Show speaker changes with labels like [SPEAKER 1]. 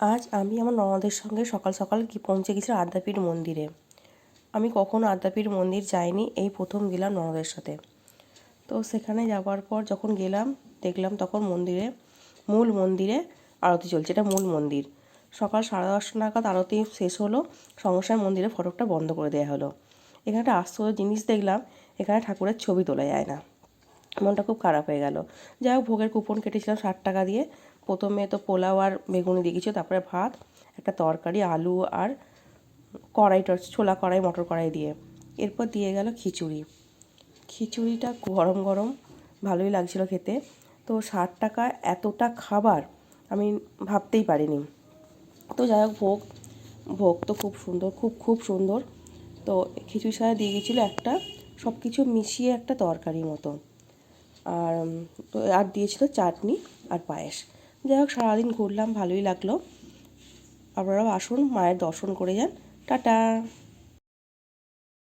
[SPEAKER 1] আজ আমি আমার ননদের সঙ্গে সকাল সকাল পৌঁছে গেছি আদ্যাপীঠ মন্দিরে। আমি কখনো আদ্যাপীঠ মন্দির যাইনি এই প্রথম গেলাম ননদের সাথে। তো সেখানে যাওয়ার পর যখন গেলাম, দেখলাম তখন মন্দিরে মূল মন্দিরে আরতি চলছে। এটা মূল মন্দির। সকাল সাড়ে দশটা নাগাদ আরতি শেষ হলো সঙ্গে মন্দিরে ফটকটা বন্ধ করে দেওয়া হলো। এখানে একটা আশ্চর্য জিনিস দেখলাম, এখানে ঠাকুরের ছবি তোলা যায় না। মনটা খুব খারাপ হয়ে গেল। যাই হোক ভোগের কুপন কেটেছিলাম ষাট টাকা দিয়ে। প্রথমে তো পোলাও আর বেগুনি দিয়ে তারপরে ভাত, একটা তরকারি, আলু আর কড়াই ছোলা কড়াই, মটর কড়াই দিয়ে। এরপর দিয়ে গেল খিচুড়ি। খিচুড়িটা গরম গরম, ভালোই লাগছিল খেতে। তো ষাট টাকা এতটা খাবার আমি ভাবতেই পারিনি। তো যাই হোক ভোগ ভোগ তো খুব সুন্দর, খুব খুব সুন্দর। তো খিচুড়ি সাথে দিয়ে গেছিল একটা সব কিছু মিশিয়ে একটা তরকারি মতো। আর আর দিয়েছিল চাটনি আর পায়েস। যাই হোক, সারাদিন ঘুরলাম, ভালোই লাগল। আপনারাও আসুন, মায়ের দর্শন করে যান। টাটা!